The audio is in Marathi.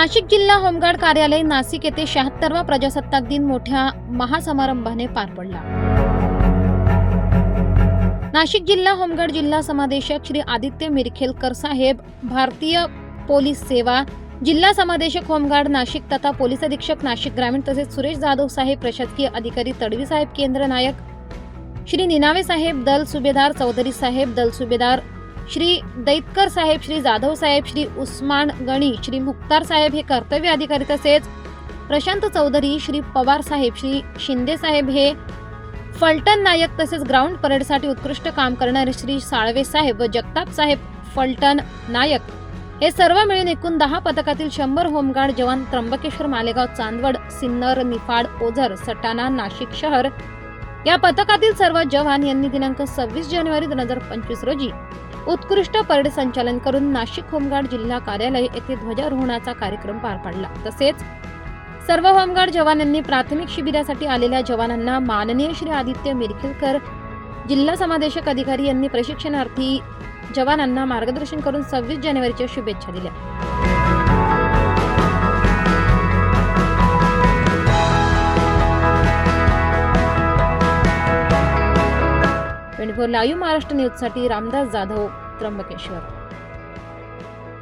नाशिक जिल्हा होमगार्ड कार्यालय नाशिक येथे शहात्तरवा प्रजासत्ताक दिन मोठ्या महासमारंभाने पार पडला. नाशिक जिल्हा होमगार्ड जिल्हा समादेशक श्री आदित्य मिरखेलकर साहेब भारतीय पोलीस सेवा जिल्हा समादेशक होमगार्ड नाशिक तथा पोलीस अधीक्षक नाशिक ग्रामीण तसेच सुरेश जाधव साहेब प्रशासकीय अधिकारी तडवी साहेब केंद्र नायक श्री निनावे साहेब दल सुभेदार चौधरी साहेब दल सुभेदार श्री दैतकर साहेब श्री जाधव साहेब श्री उस्मान गणी श्री मुक्तार साहेब हे कर्तव्य अधिकारी तसेच प्रशांत चौधरी श्री पवार साहेब श्री शिंदे साहेब हे फलटण नायक तसेच ग्राउंड परेडसाठी उत्कृष्ट काम करणारे श्री साळवे साहेब व जगताप साहेब फलटण नायक हे सर्व मिळून एकूण दहा पथकातील शंभर होमगार्ड जवान त्र्यंबकेश्वर मालेगाव चांदवड सिन्नर निफाड ओझर सटाणा नाशिक शहर या पथकातील सर्व जवान यांनी दिनांक सव्वीस जानेवारी दोन हजार पंचवीस रोजी उत्कृष्ट परेड संचालन करून नाशिक होमगार्ड जिल्हा कार्यालय येथे ध्वजारोहणाचा कार्यक्रम पार पाडला. तसेच सर्व होमगार्ड जवानांनी प्राथमिक शिबिरासाठी आलेल्या जवानांना माननीय श्री आदित्य मिरखेलकर जिल्हा समादेशक अधिकारी यांनी प्रशिक्षणार्थी जवानांना मार्गदर्शन करून सव्वीस जानेवारीच्या शुभेच्छा दिल्या. ट्वेंटी लाईव्ह महाराष्ट्र न्यूजसाठी रामदास जाधव त्र्यंबकेश्वर.